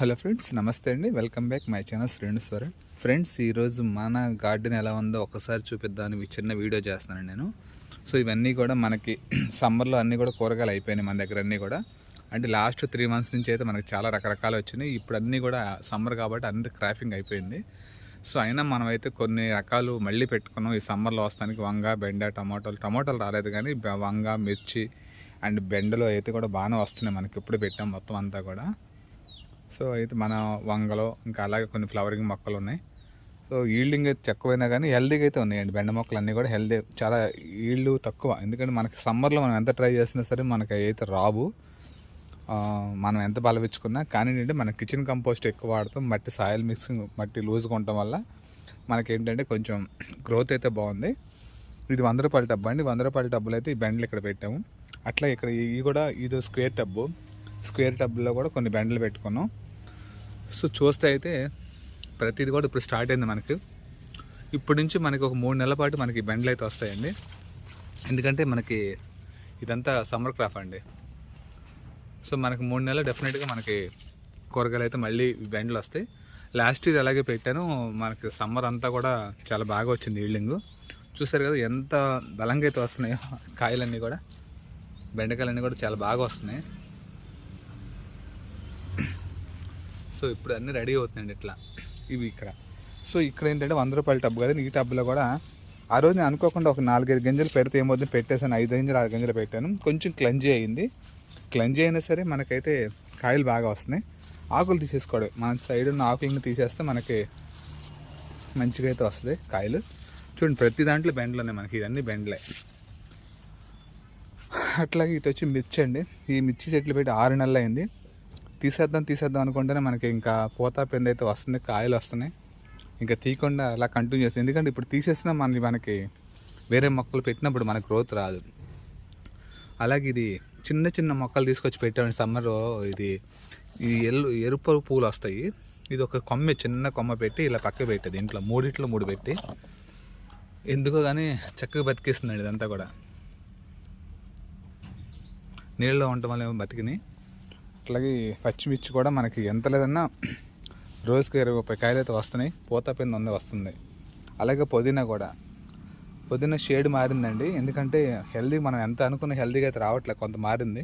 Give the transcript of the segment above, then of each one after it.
Hello friends నమస్తే అండి. Welcome back my channel Shrenu friends ఈరోజు మన గార్డెన్ ఎలా ఉందో ఒకసారి చూపిద్దామని చిన్న వీడియో చేస్తున్నాను నేను. సో ఇవన్నీ కూడా మనకి సమ్మర్లో అన్నీ కూడా కూరగాయలు అయిపోయినాయి మన దగ్గర అన్నీ కూడా. అంటే లాస్ట్ త్రీ మంత్స్ నుంచి అయితే మనకి చాలా రకరకాలు వచ్చినాయి. ఇప్పుడు అన్నీ కూడా సమ్మర్ కాబట్టి అన్ని క్రాఫింగ్ అయిపోయింది. సో అయినా మనం అయితే కొన్ని రకాలు మళ్ళీ పెట్టుకున్నాం. ఈ సమ్మర్లో వస్తానికి వంగ బెండ టమాటోలు టమాటోలు రాలేదు కానీ వంగ మిర్చి అండ్ బెండలు అయితే కూడా బాగానే వస్తున్నాయి మనకి. ఇప్పుడు పెట్టాం మొత్తం అంతా కూడా. సో అయితే మన వంగలో ఇంకా అలాగే కొన్ని ఫ్లవరింగ్ మొక్కలు ఉన్నాయి. సో ఈల్డింగ్ అయితే తక్కువైనా కానీ హెల్దీగా అయితే ఉన్నాయండి. బెండ మొక్కలు అన్నీ కూడా హెల్దీ చాలా ఈల్డ్ తక్కువ. ఎందుకంటే మనకి సమ్మర్లో మనం ఎంత ట్రై చేసినా సరే మనకి అయితే రావు. మనం ఎంత బలవించుకున్నా కానీ ఏంటంటే మన కిచెన్ కంపోస్ట్ ఎక్కువ వాడతాం. మట్టి సాయిల్ మిక్సింగ్ మట్టి లూజ్గా ఉండటం వల్ల మనకేంటంటే కొంచెం గ్రోత్ అయితే బాగుంది. ఇది వంద రూపాయల టబ్బు అండి. వంద రూపాయల టబ్బులు అయితే ఈ బెండ్లు ఇక్కడ పెట్టాము. అట్లా ఇక్కడ ఇవి కూడా ఇది స్క్వేర్ టబ్బు. స్క్వేర్ టబ్బులో కూడా కొన్ని బ్యాండ్లు పెట్టుకున్నాం. సో చూస్తే అయితే ప్రతిది కూడా ఇప్పుడు స్టార్ట్ అయింది మనకి. ఇప్పటి నుంచి మనకి ఒక మూడు నెలల పాటు మనకి బెండ్లు అయితే వస్తాయండి. ఎందుకంటే మనకి ఇదంతా సమ్మర్ క్రాఫ్ అండి. సో మనకి మూడు నెలలు డెఫినెట్గా మనకి కూరగాయలు అయితే మళ్ళీ బెండ్లు వస్తాయి. లాస్ట్ ఇయర్ అలాగే పెట్టాను. మనకి సమ్మర్ అంతా కూడా చాలా బాగా వచ్చింది ఈల్డింగ్. చూసారు కదా ఎంత బలంగా అయితే వస్తున్నాయో కాయలన్నీ కూడా. బెండకాయలన్నీ కూడా చాలా బాగా వస్తున్నాయి. సో ఇప్పుడు అన్నీ రెడీ అవుతున్నాయండి ఇట్లా. ఇవి ఇక్కడ. సో ఇక్కడ ఏంటంటే వంద రూపాయల టబ్బు కదా ఈ టబ్బులో కూడా ఆ రోజు నేను అనుకోకుండా ఒక నాలుగైదు గింజలు పెడితే ఏమవుతుంది పెట్టేసాను ఐదు గింజలు ఆరు గింజలు పెట్టాను. కొంచెం క్లంజీ అయింది. క్లంజీ అయినా సరే మనకైతే కాయలు బాగా వస్తున్నాయి. ఆకులు తీసేసుకోవడం మన సైడ్ ఉన్న ఆకులను తీసేస్తే మనకి మంచిగా అయితే వస్తుంది కాయలు. చూడండి ప్రతి దాంట్లో బెండ్లు ఉన్నాయి మనకి. ఇవన్నీ బెండ్లే. అట్లాగే ఇటు వచ్చి మిర్చి అండి. ఈ మిర్చి చెట్లు పెట్టి ఆరు నెలలు అయింది. తీసేద్దాం తీసేద్దాం అనుకుంటేనే మనకి ఇంకా పోతా పెండ్ అయితే వస్తుంది కాయలు వస్తున్నాయి. ఇంకా తీయకుండా అలా కంటిన్యూ చేస్తుంది. ఎందుకంటే ఇప్పుడు తీసేసినా మనకి మనకి వేరే మొక్కలు పెట్టినప్పుడు మనకు గ్రోత్ రాదు. అలాగే ఇది చిన్న చిన్న మొక్కలు తీసుకొచ్చి పెట్టామండి సమ్మర్లో. ఇది ఈ ఎల్లు ఎరుపు పూలు వస్తాయి. ఇది ఒక కొమ్మ చిన్న కొమ్మ పెట్టి ఇలా పక్క పెట్టేది. ఇంట్లో మూడిట్లో మూడు పెట్టి. ఎందుకో కానీ చక్కగా బతికేస్తుందండి ఇదంతా కూడా. నీళ్ళలో ఉండటం వల్ల ఏమో బతికినాయి అట్లాగే పచ్చిమిర్చి కూడా మనకి ఎంత లేదన్నా రోజుకి ఇరవై ముప్పై కాయలు అయితే వస్తున్నాయి. పూత పిండి ఉంది వస్తుంది. అలాగే పుదీనా కూడా. పుదీనా షేడ్ మారిందండి. ఎందుకంటే హెల్దీ మనం ఎంత అనుకున్న హెల్దీగా అయితే రావట్లేదు కొంత మారింది.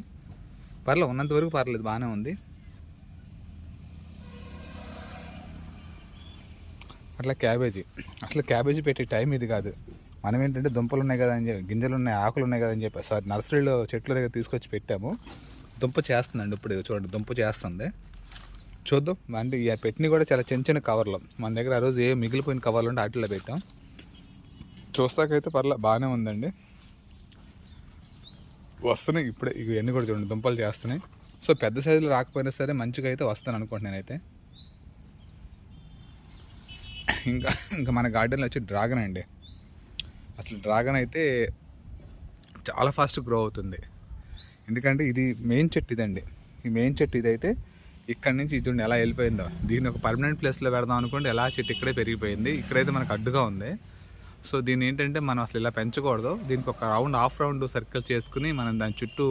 పర్లేదు ఉన్నంత వరకు పర్లేదు బాగానే ఉంది. అట్లా క్యాబేజీ. అసలు క్యాబేజీ పెట్టే టైం ఇది కాదు. మనం ఏంటంటే దుంపలు ఉన్నాయి కదా అని చెప్పి గింజలు ఉన్నాయి ఆకులు ఉన్నాయి కదా అని చెప్పి సారీ నర్సరీలో చెట్లు దగ్గర తీసుకొచ్చి పెట్టాము. దుంప చేస్తుందండి ఇప్పుడు చూడండి దుంప చేస్తుంది. చూద్దాం. అంటే ఇక పెట్టినవి కూడా చాలా చిన్న చిన్న కవర్లు. మన దగ్గర ఆ రోజు ఏ మిగిలిపోయిన కవర్లు ఉంటే వాటిలో పెట్టాం. చూస్తాకైతే పర్లే బాగానే ఉందండి. వస్తున్నాయి ఇప్పుడే ఇవన్నీ కూడా చూడండి దుంపలు చేస్తున్నాయి. సో పెద్ద సైజులో రాకపోయినా సరే మంచిగా అయితే వస్తాను అనుకుంటున్నాను అయితే ఇంకా ఇంకా మన గార్డెన్లో వచ్చి డ్రాగన్ అండి. అసలు డ్రాగన్ అయితే చాలా ఫాస్ట్ గ్రో అవుతుంది. ఎందుకంటే ఇది మెయిన్ చెట్టు ఇదండి. ఈ మెయిన్ చెట్టు ఇదైతే ఇక్కడ నుంచి ఇది చూడండి ఎలా వెళ్ళిపోయిందో. దీన్ని ఒక పర్మనెంట్ ప్లేస్లో పెడదాం అనుకుంటే ఎలా చెట్టు ఇక్కడే పెరిగిపోయింది. ఇక్కడైతే మనకు అడ్డుగా ఉంది. సో దీన్ని ఏంటంటే మనం అసలు ఇలా పెంచకూడదు. దీనికి ఒక రౌండ్ హాఫ్ రౌండ్ సర్కిల్ చేసుకుని మనం దాని చుట్టూ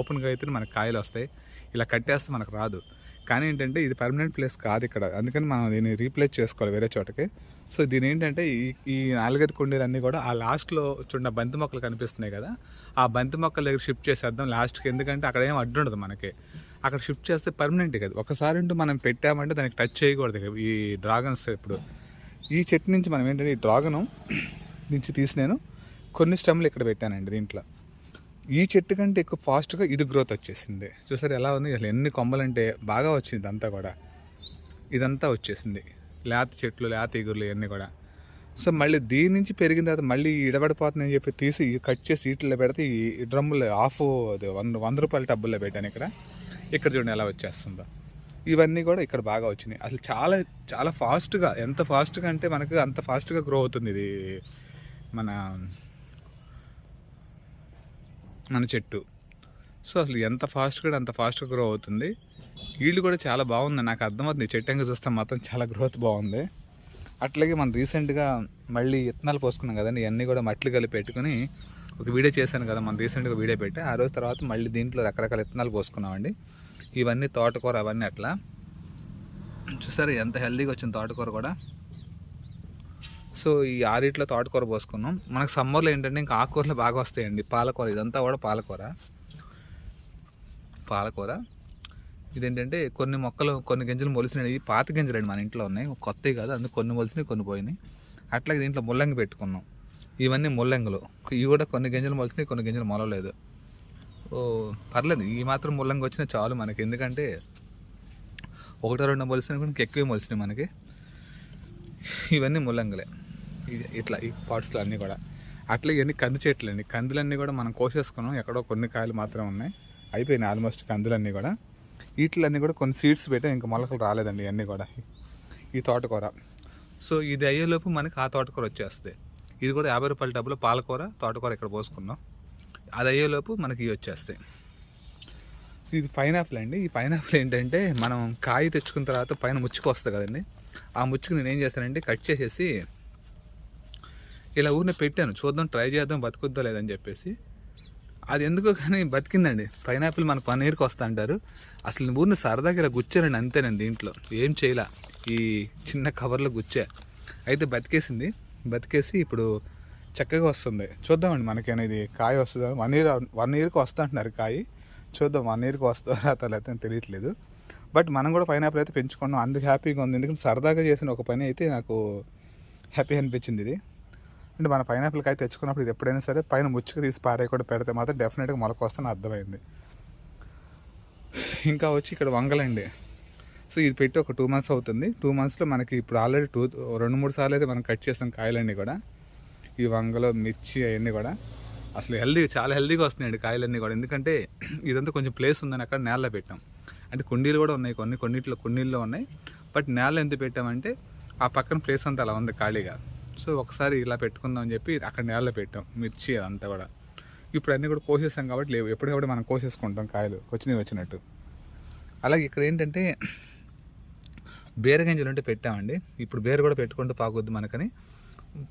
ఓపెన్గా అయితే మనకు కాయలు వస్తాయి. ఇలా కట్టేస్తే మనకు రాదు. కానీ ఏంటంటే ఇది పర్మనెంట్ ప్లేస్ కాదు ఇక్కడ. అందుకని మనం దీన్ని రీప్లేస్ చేసుకోవాలి వేరే చోటకి. సో దీని ఏంటంటే ఈ ఈ నాలుగైదు కుండీలన్నీ కూడా ఆ లాస్ట్లో చూడండి బంతి మొక్కలు కనిపిస్తున్నాయి కదా. ఆ బంతి మొక్కల దగ్గర షిఫ్ట్ చేసేద్దాం లాస్ట్కి. ఎందుకంటే అక్కడ ఏం అడ్డు ఉండదు మనకి. అక్కడ షిఫ్ట్ చేస్తే పర్మనెంట్ కదా. ఒకసారి ఉంటూ మనం పెట్టామంటే దానికి టచ్ చేయకూడదు ఈ డ్రాగన్స్ ఇప్పుడు. ఈ చెట్టు నుంచి మనం ఏంటంటే ఈ డ్రాగను నుంచి తీసి నేను కొన్ని స్టెమ్లు ఇక్కడ పెట్టానండి దీంట్లో. ఈ చెట్టు కంటే ఎక్కువ ఫాస్ట్గా ఇది గ్రోత్ వచ్చేసింది. చూసారు ఎలా ఉంది? అసలు ఎన్ని కొమ్మలంటే బాగా వచ్చింది అంతా కూడా. ఇదంతా వచ్చేసింది. లేత చెట్లు లేత ఎగురులు ఇవన్నీ కూడా. సో మళ్ళీ దీని నుంచి పెరిగిన తర్వాత మళ్ళీ ఇడబడిపోతుందని చెప్పి తీసి కట్ చేసి వీటిలో పెడితే ఈ డ్రమ్ములు ఆఫ్ అది వంద వంద రూపాయల టబ్బుల్లో పెట్టాను ఇక్కడ. ఇక్కడ చూడండి ఎలా వచ్చేస్తుందో. ఇవన్నీ కూడా ఇక్కడ బాగా వచ్చినాయి. అసలు చాలా చాలా ఫాస్ట్గా ఎంత ఫాస్ట్గా అంటే మనకు అంత ఫాస్ట్గా గ్రో అవుతుంది ఇది. మన మన చెట్టు. సో అసలు ఎంత ఫాస్ట్గా అంత ఫాస్ట్గా గ్రో అవుతుంది. వీళ్ళు కూడా చాలా బాగుంది నాకు అర్థమవుతుంది. చెట్టు ఎంక చూస్తే మాత్రం చాలా గ్రోత్ బాగుంది. అట్లాగే మనం రీసెంట్గా మళ్ళీ ఇత్తనాలు పోసుకున్నాం కదండి ఇవన్నీ కూడా మట్లు కలిపి పెట్టుకుని ఒక వీడియో చేశాను కదా మనం రీసెంట్గా వీడియో పెట్టి. ఆ రోజు తర్వాత మళ్ళీ దీంట్లో రకరకాల ఇత్తనాలు పోసుకున్నామండి. ఇవన్నీ తోటకూర అవన్నీ అట్లా. చూసారు ఎంత హెల్దీగా వచ్చింది తోటకూర కూడా. సో ఈ ఆరిట్లో తోటకూర పోసుకున్నాం. మనకు సమ్మర్లో ఏంటంటే ఇంకా ఆకుకూరలు బాగా వస్తాయండి. పాలకూర ఇదంతా కూడా పాలకూర. పాలకూర. ఇదేంటంటే కొన్ని మొక్కలు కొన్ని గింజలు మొలిసినాయి పాత గింజలు అండి మన ఇంట్లో ఉన్నాయి. కొత్తవి కాదు అందుకు కొన్ని మొలిసినాయి కొన్ని పోయినాయి. అట్లాగే దీంట్లో ముల్లంగి పెట్టుకున్నాం. ఇవన్నీ ముల్లంగులు. ఇవి కూడా కొన్ని గింజలు మొలిసినాయి కొన్ని గింజలు మొలవలేదు. ఓ పర్లేదు. ఈ మాత్రం ముల్లంగి వచ్చినా చాలు మనకి. ఎందుకంటే ఒకటో రెండో మొలిసినా కూడా ఎక్కువే మొలిసినాయి మనకి. ఇవన్నీ ముల్లంగులే. ఇట్లా ఈ పాట్స్లో అన్నీ కూడా. అట్లా ఇవన్నీ కంది చెట్లు అండి కందులన్నీ కూడా మనం కోసేసుకున్నాం. ఎక్కడో కొన్ని కాయలు మాత్రమే ఉన్నాయి. అయిపోయినాయి ఆల్మోస్ట్ కందులన్నీ కూడా. వీటిలన్నీ కూడా కొన్ని సీడ్స్ పెట్టాం ఇంకా మొలకలు రాలేదండి ఇవన్నీ కూడా. ఈ తోటకూర. సో ఇది అయ్యేలోపు మనకి ఆ తోటకూర వచ్చేస్తుంది. ఇది కూడా యాభై రూపాయల డబ్బులు పాలకూర తోటకూర ఇక్కడ పోసుకున్నాం. అది అయ్యేలోపు మనకి ఇవి వచ్చేస్తాయి. ఇది పైనాపిల్ అండి. ఈ పైనాపిల్ ఏంటంటే మనం కాయ తెచ్చుకున్న తర్వాత పైన ముచ్చుకు వస్తుంది కదండి. ఆ ముచ్చుకు నేను ఏం చేస్తానంటే కట్ చేసేసి ఇలా ఊరిని పెట్టాను. చూద్దాం ట్రై చేద్దాం బతుకుద్దా లేదని చెప్పేసి అది ఎందుకో కానీ బతికిందండి. పైనాపిల్ మన పన్నీర్కి వస్తా అంటారు. అసలు ఊరిని సరదాగా ఇలా గుచ్చానండి అంతేనండి దీంట్లో. ఏం చేయలే. ఈ చిన్న కవర్లో గుచ్చా. అయితే బతికేసింది. బతికేసి ఇప్పుడు చక్కగా వస్తుంది. చూద్దామండి మనకేనా ఇది కాయ వస్తుందా? వన్ ఇయర్ వన్ ఇయర్కి వస్తా అంటున్నారు కాయ. చూద్దాం వన్ ఇయర్కి వస్తుందా అయితే తెలియట్లేదు. బట్ మనం కూడా పైనాపిల్ అయితే పెంచుకున్నాం. అందుకు హ్యాపీగా ఉంది. ఎందుకంటే సరదాగా చేసిన ఒక పని అయితే నాకు హ్యాపీ అనిపించింది ఇది. అంటే మన పైనాపిల్ కాయ తెచ్చుకున్నప్పుడు ఇది ఎప్పుడైనా సరే పైన ముచ్చుకు తీసి పారే కూడా పెడితే మాత్రం డెఫినెట్గా మొలకొస్తాను అర్థమైంది. ఇంకా వచ్చి ఇక్కడ వంగలండి. సో ఇది పెట్టి ఒక టూ మంత్స్ అవుతుంది. టూ మంత్స్లో మనకి ఇప్పుడు ఆల్రెడీ టూ రెండు మూడు సార్లు అయితే మనం కట్ చేస్తాం కాయలన్నీ కూడా. ఈ వంగలో మిర్చి అవన్నీ కూడా. అసలు హెల్దీ చాలా హెల్దీగా వస్తున్నాయండి కాయలన్నీ కూడా. ఎందుకంటే ఇదంతా కొంచెం ప్లేస్ ఉందని అక్కడ నేలలో పెట్టాం. అంటే కుండీలు కూడా ఉన్నాయి కొన్ని కొన్నిట్లో కుండీల్లో ఉన్నాయి. బట్ నేల ఎంత పెట్టామంటే ఆ పక్కన ప్లేస్ అంతా అలా ఉంది ఖాళీగా. సో ఒకసారి ఇలా పెట్టుకుందాం అని చెప్పి అక్కడ నేలలో పెట్టాం మిర్చి అదంతా కూడా. ఇప్పుడు అన్నీ కూడా కోసేసాం కాబట్టి లేవు. ఎప్పటికప్పుడు మనం కోసేసుకుంటాం కాయలు. వచ్చినవి వచ్చినట్టు. అలాగే ఇక్కడ ఏంటంటే బీర గింజలు ఉంటే పెట్టామండి. ఇప్పుడు బీర కూడా పెట్టుకుంటూ పాకొద్దు మనకని.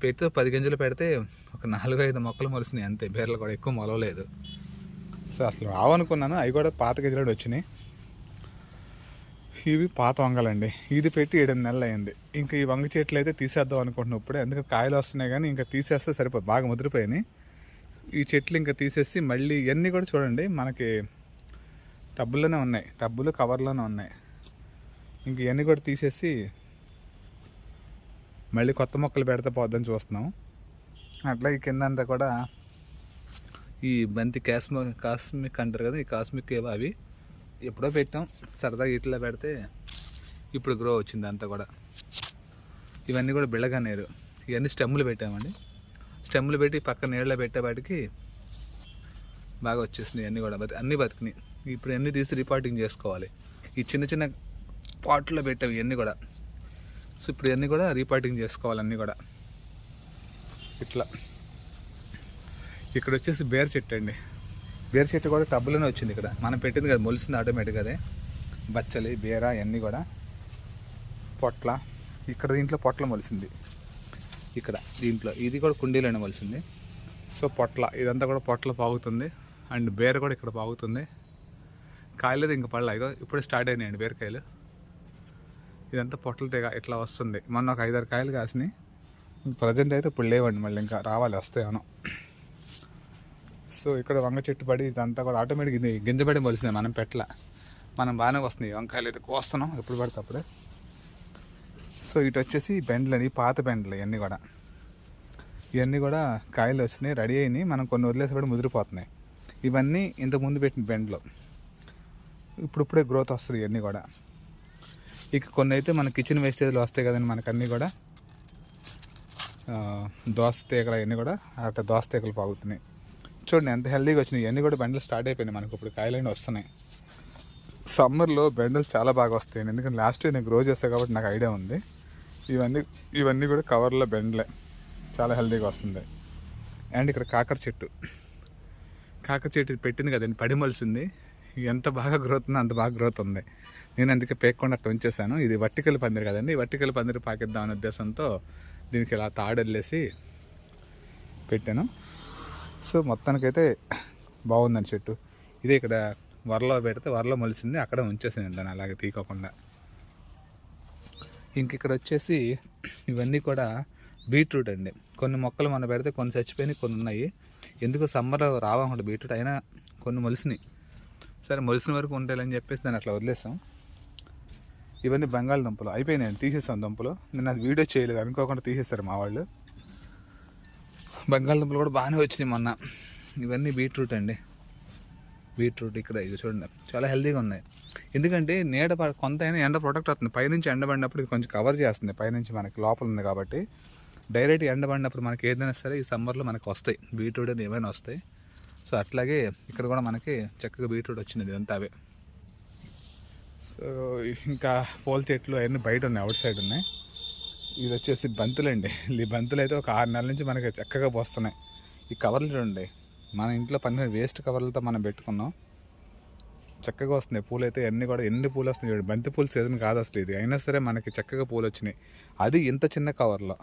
పెడితే పది గింజలు పెడితే ఒక నాలుగు ఐదు మొక్కలు మొలిసినాయి అంతే. బీరలు కూడా ఎక్కువ మొలవలేదు. సో అసలు రావనుకున్నాను. అవి కూడా పాత గింజలు వచ్చినాయి. ఇవి పాత వంగలండి. ఇది పెట్టి ఏడు నెలలు అయింది ఇంకా ఈ వంగ చెట్లు అయితే తీసేద్దాం అనుకుంటున్నాం ఇప్పుడే. ఎందుకంటే కాయలు వస్తున్నాయి కానీ ఇంకా తీసేస్తే సరిపోదు. బాగా ముదిరిపోయినాయి. ఈ చెట్లు ఇంకా తీసేసి మళ్ళీ ఇవన్నీ కూడా చూడండి. మనకి టబ్బుల్లోనే ఉన్నాయి. టబ్బులు కవర్లోనే ఉన్నాయి. ఇంక ఇవన్నీ కూడా తీసేసి మళ్ళీ కొత్త మొక్కలు పెడితే పోద్దని చూస్తున్నాం. అట్లా ఈ కింద అంతా కూడా ఈ బంతి కాస్మి కాస్మిక్ అంటారు కదా ఈ కాస్మిక్ ఏవో అవి. ఎప్పుడో పెట్టాం. సరదాగా ఇట్లా పెడితే ఇప్పుడు గ్రో వచ్చింది అంతా కూడా. ఇవన్నీ కూడా బిళ్ళగానేరు ఇవన్నీ స్టెమ్ములు పెట్టామండి. స్టెమ్ములు పెట్టి పక్కన నీళ్ళలో పెట్టేవాటికి బాగా వచ్చేసినాయి అన్నీ కూడా. బతి అన్నీ బతికినాయి. ఇప్పుడు అన్నీ తీసి రిపోర్టింగ్ చేసుకోవాలి. ఈ చిన్న చిన్న పాట్లో పెట్టాం ఇవన్నీ కూడా. సో ఇప్పుడు ఇవన్నీ కూడా రీపార్టింగ్ చేసుకోవాలి అన్నీ కూడా. ఇట్లా. ఇక్కడ వచ్చేసి బేర్ చెట్టు అండి. బీర చెట్టు కూడా టబ్బులోనే వచ్చింది ఇక్కడ. మనం పెట్టింది కదా మొలిసింది ఆటోమేటిక్ అదే. బచ్చలి బీర ఇవన్నీ కూడా పొట్ల ఇక్కడ దీంట్లో పొట్ల మొలిసింది. ఇక్కడ దీంట్లో ఇది కూడా కుండీలోనే మొలిసింది. సో పొట్ల ఇదంతా కూడా పొట్ల పాగుతుంది. అండ్ బేర కూడా ఇక్కడ పాగుతుంది. కాయలేదు ఇంకా పడలే ఇప్పుడే స్టార్ట్ అయినాయండి బీరకాయలు. ఇదంతా పొట్టలు తెగ ఇట్లా వస్తుంది. మొన్న ఒక ఐదారు కాయలు కాసినాయి. ప్రజెంట్ అయితే ఇప్పుడు లేవండి మళ్ళీ ఇంకా రావాలి వస్తాయేమో. సో ఇక్కడ వంగ చెట్టు పడి ఇదంతా కూడా ఆటోమేటిక్ ఇది గింజపడి మొలిసింది మనం పెట్టల. మనం బాగానే వస్తున్నాయి. వంకాయలు అయితే కోస్తున్నాం. ఎప్పుడు పడితే అప్పుడే. సో ఇటు వచ్చేసి బెండ్లు అని పాత బెండ్లు ఇవన్నీ కూడా. ఇవన్నీ కూడా కాయలు వచ్చినాయి రెడీ అయినాయి. మనం కొన్ని వదిలేసేపటి ముదిరిపోతున్నాయి. ఇవన్నీ ఇంతకుముందు పెట్టిన బెండ్లు. ఇప్పుడిప్పుడే గ్రోత్ వస్తుంది ఇవన్నీ కూడా. ఇక కొన్ని అయితే మన కిచెన్ వేస్టేజ్లు వస్తాయి కదండి మనకు అన్నీ కూడా దోస తీగలు అవన్నీ కూడా అట్లా దోస తీగలు పాగుతున్నాయి. చూడండి ఎంత హెల్దీగా వచ్చినాయి. ఇవన్నీ కూడా బెండలు స్టార్ట్ అయిపోయినాయి మనకు ఇప్పుడు. కాయలన్నీ వస్తున్నాయి. సమ్మర్లో బెండలు చాలా బాగా వస్తాయి ఎందుకంటే లాస్ట్ ఇయర్ నేను గ్రో చేస్తాను కాబట్టి నాకు ఐడియా ఉంది. ఇవన్నీ ఇవన్నీ కూడా కవర్లో బెండలే. చాలా హెల్దీగా వస్తుంది. అండ్ ఇక్కడ కాకర చెట్టు. కాకర చెట్టు పెట్టింది కదండి పడిమలిసింది. ఎంత బాగా గ్రోత్ ఉందో అంత బాగా గ్రోత్ ఉంది. నేను అందుకే పేకుండా అట్లా ఉంచేసాను ఇది వర్టికల్ పందిరి కదండి. ఈ వర్టికల్ పందిరి పాకిద్దాం అనే ఉద్దేశంతో దీనికి ఇలా తాడెళ్ళేసి పెట్టాను. సో మొత్తానికైతే బాగుందని చెట్టు ఇదే ఇక్కడ వరలో పెడితే వరలో మొలిసింది అక్కడ ఉంచేసాను దాన్ని అలాగే తీకోకుండా ఇంక ఇక్కడ వచ్చేసి ఇవన్నీ కూడా బీట్రూట్ అండి. కొన్ని మొక్కలు మనం పెడితే కొన్ని చచ్చిపోయినాయి కొన్ని ఉన్నాయి. ఎందుకు సమ్మర్లో రావకుండా బీట్రూట్ అయినా కొన్ని మొలిసినాయి. సరే మొలిసిన వరకు ఉంటాయని చెప్పేసి దాన్ని అట్లా వదిలేసాం. ఇవన్నీ బంగాళదుంపలు అయిపోయినాయండి తీసేసాం దుంపలు. నేను అది వీడియో చేయలేదు అనుకోకుండా తీసేస్తారు మా వాళ్ళు. బంగాళదుంపలు కూడా బాగానే వచ్చినాయి మొన్న. ఇవన్నీ బీట్రూట్ అండి. బీట్రూట్ ఇక్కడ ఇది చూడండి. చాలా హెల్తీగా ఉన్నాయి. ఎందుకంటే నీడ కొంత అయినా ఎండ ప్రొటెక్ట్ అవుతుంది. పైనుంచి ఎండ పడినప్పుడు ఇది కొంచెం కవర్ చేస్తుంది. పైనుంచి మనకి లోపల ఉంది కాబట్టి డైరెక్ట్ ఎండ పడినప్పుడు మనకి ఏదైనా సరే ఈ సమ్మర్లో మనకి వస్తాయి. బీట్రూట్ అని ఏమైనా వస్తాయి. సో అట్లాగే ఇక్కడ కూడా మనకి చక్కగా బీట్రూట్ వచ్చింది ఇదంతా అవే. సో ఇంకా పూల చెట్లు అవన్నీ బయట ఉన్నాయి. అవుట్ సైడ్ ఉన్నాయి. ఇది వచ్చేసి బంతులండి. ఈ బంతులు అయితే ఒక ఆరు నెలల నుంచి మనకి చక్కగా పోస్తున్నాయి. ఈ కవర్లు చూడండి. మన ఇంట్లో పని వేస్ట్ కవర్లతో మనం పెట్టుకున్నాం. చక్కగా వస్తున్నాయి. పూలు అయితే అన్ని కూడా ఎన్ని పూలు వస్తున్నాయి చూడండి. బంతి పూలు సీజన్ కాదు అసలు ఇది. అయినా సరే మనకి చక్కగా పూలు వచ్చినాయి. అది ఇంత చిన్న కవర్లో.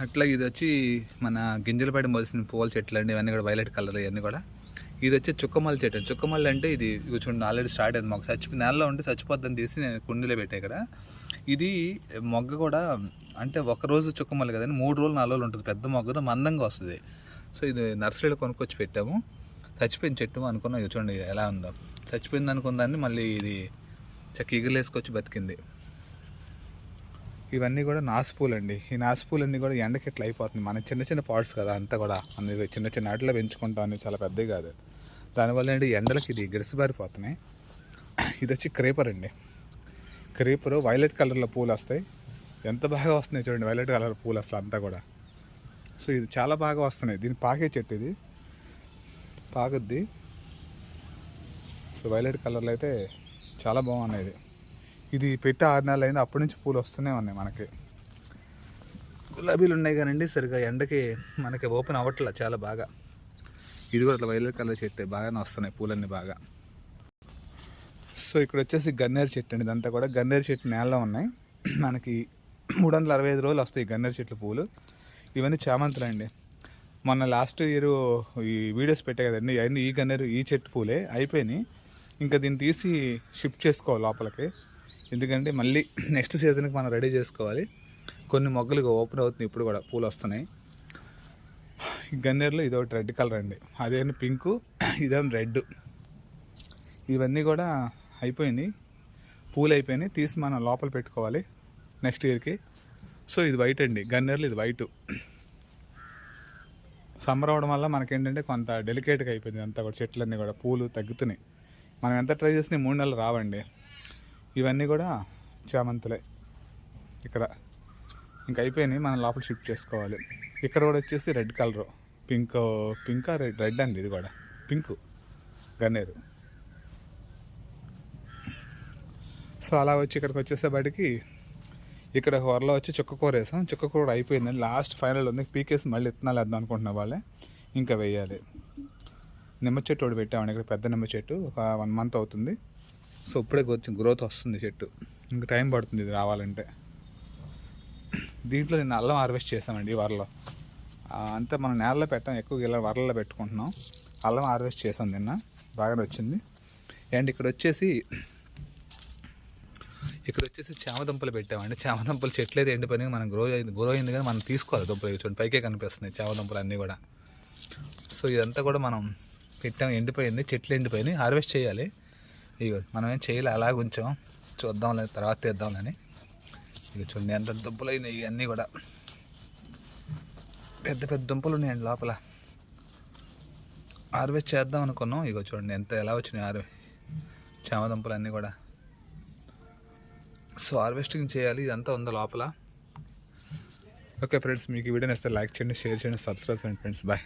అట్లా ఇది వచ్చి మన గింజలు పడి మొలిసిన పూల చెట్లు అండి. ఇవన్నీ కూడా వైలెట్ కలర్ ఇవన్నీ కూడా. ఇది వచ్చి చుక్కమల్లి చెట్టు. చుక్కమల్లి అంటే ఇది చూడండి ఆల్రెడీ స్టార్ట్ అయింది మాకు చచ్చి నేలలో ఉంటే చచ్చిపోద్దని తీసి నేను కుండీలో పెట్టా ఇక్కడ. ఇది మొగ్గ కూడా అంటే ఒక రోజు చుక్కమల్లి కదండి మూడు రోజులు నాలుగు రోజులు ఉంటుంది. పెద్ద మొగ్గతో మందంగా వస్తుంది. సో ఇది నర్సరీలో కొనుక్కొచ్చి పెట్టాము. చచ్చిపోయిన చెట్టు అనుకున్నాం. కూర్చోండి చూడండి ఎలా ఉందో. చచ్చిపోయింది అనుకుందాన్ని మళ్ళీ ఇది చక్క ఇగులేసుకొచ్చి బతికింది. ఇవన్నీ కూడా నాసుపూలు అండి ఈ నాసుపూలన్నీ కూడా ఎండకి ఇట్లా అయిపోతుంది మన చిన్న చిన్న పాట్స్ కదా అంతా కూడా. మన చిన్న చిన్న ఆటలో పెంచుకుంటాం చాలా పెద్దవి కాదు. దానివల్ల ఏంటి? ఎండలకి ఇది గిరిసిబారిపోతున్నాయి. ఇది వచ్చి క్రేపర్ అండి. క్రేపర్ వైలెట్ కలర్లో పూలు వస్తాయి ఎంత బాగా వస్తున్నాయి చూడండి వైలెట్ కలర్ పూలు అసలు అంతా కూడా. సో ఇది చాలా బాగా వస్తున్నాయి. దీని పాకే చెట్టు ఇది. పాకుద్ది. సో వైలెట్ కలర్లో అయితే చాలా బాగున్నాయి ఇది. ఇది పెట్టి ఆరు నెలలు అయింది. అప్పటి నుంచి పూలు వస్తూనే ఉన్నాయి మనకి. గులాబీలు ఉన్నాయి కానండి సరిగా ఎండకి మనకి ఓపెన్ అవ్వట్లే చాలా బాగా. ఇది కూడా అట్లా వైలెట్ కలర్ చెట్టు బాగానే వస్తున్నాయి పూలన్నీ బాగా. సో ఇక్కడ వచ్చేసి గన్నేరు చెట్టు అండి ఇదంతా కూడా గన్నేరు చెట్టు నేలలో ఉన్నాయి. మనకి మూడు వందల అరవై ఐదు రోజులు వస్తాయి గన్నేరు చెట్లు పూలు. ఇవన్నీ చామంతులు అండి. మొన్న లాస్ట్ ఇయర్ ఈ వీడియోస్ పెట్టే కదండి అవన్నీ ఈ గన్నేరు ఈ చెట్టు పూలే అయిపోయినాయి. ఇంకా దీన్ని తీసి షిఫ్ట్ చేసుకోవాలి లోపలికి. ఎందుకంటే మళ్ళీ నెక్స్ట్ సీజన్కి మనం రెడీ చేసుకోవాలి. కొన్ని మొగ్గలు ఓపెన్ అవుతున్నాయి ఇప్పుడు కూడా పూలు వస్తున్నాయి. గన్నేరులో ఇది ఒకటి రెడ్ కలర్ అండి. అదేమో పింకు ఇదేమో రెడ్. ఇవన్నీ కూడా అయిపోయినాయి. పూలు అయిపోయినాయి. తీసి మనం లోపల పెట్టుకోవాలి నెక్స్ట్ ఇయర్కి. సో ఇది వైట్ అండి. గన్నేరులు ఇది వైట్. సమ్మర్ అవడం వల్ల మనకేంటంటే కొంత డెలికేట్గా అయిపోయింది అంతా కూడా. చెట్లన్నీ కూడా పూలు తగ్గుతున్నాయి. మనం ఎంత ట్రై చేసినా మూడు నెలలు రావండి. ఇవన్నీ కూడా చామంతులే. ఇక్కడ ఇంక అయిపోయినాయి. మనం లోపల షిఫ్ట్ చేసుకోవాలి. ఇక్కడ కూడా వచ్చేసి red colour. Pink pink red red అండి ఇది కూడా. పింక్ గన్నేరు. సో అలా వచ్చి ఇక్కడికి వచ్చేసేపటికి ఇక్కడ కూరలో వచ్చి చుక్కకూర వేసాం. చుక్క కూర అయిపోయింది. లాస్ట్ ఫైనల్ ఉంది. పీకేసి మళ్ళీ ఇత్తనాలు వేద్దాం అనుకుంటున్న వాళ్ళే. ఇంకా వేయాలి. నిమ్మ చెట్టు ఒకటి పెట్టామండి. ఇక్కడ పెద్ద నిమ్మ చెట్టు. ఒక వన్ మంత్ అవుతుంది. సో ఇప్పుడే కొంచెం గ్రోత్ వస్తుంది చెట్టు. ఇంకా టైం పడుతుంది ఇది రావాలంటే. దీంట్లో నేను అల్లం హార్వెస్ట్ చేసామండి ఈ వరలో. అంతా మనం నేలలో పెట్టాం ఎక్కువ ఇలా వరలలో పెట్టుకుంటున్నాం. అల్లం హార్వెస్ట్ చేసాం నిన్న బాగానే వచ్చింది. అండ్ ఇక్కడ వచ్చేసి ఇక్కడ వచ్చేసి చామదుంపలు పెట్టామండి. చామదుంపలు చెట్లు అయితే ఎండిపోయినాయి మనం గ్రో అయింది గ్రో అయింది కానీ మనం తీసుకోవాలి దుంపలు చూడండి పైకే కనిపిస్తున్నాయి చామదుంపలు అన్నీ కూడా. సో ఇదంతా కూడా మనం పెట్టాం ఎండిపోయింది చెట్లు ఎండిపోయినాయి హార్వెస్ట్ చేయాలి. ఇక మనం ఏం చేయాలి? అలా ఉంచాం. చూద్దాంలే తర్వాత తీద్దాంలని ఇక చూడండి ఎంత దుంపలు అయినాయి ఇవన్నీ కూడా. పెద్ద పెద్ద దుంపలు ఉన్నాయండి లోపల. హార్వెస్ట్ చేద్దాం అనుకున్నాం. ఇగో చూడండి ఎంత ఎలా వచ్చినాయి హార్వెస్ట్ చామదుంపలు అన్నీ కూడా. సో హార్వెస్టింగ్ చేయాలి. ఇదంతా ఉందా లోపల. ఓకే ఫ్రెండ్స్ మీకు ఈ వీడియో నచ్చితే లైక్ చేయండి షేర్ చేయండి సబ్స్క్రైబ్ చేయండి ఫ్రెండ్స్. బాయ్.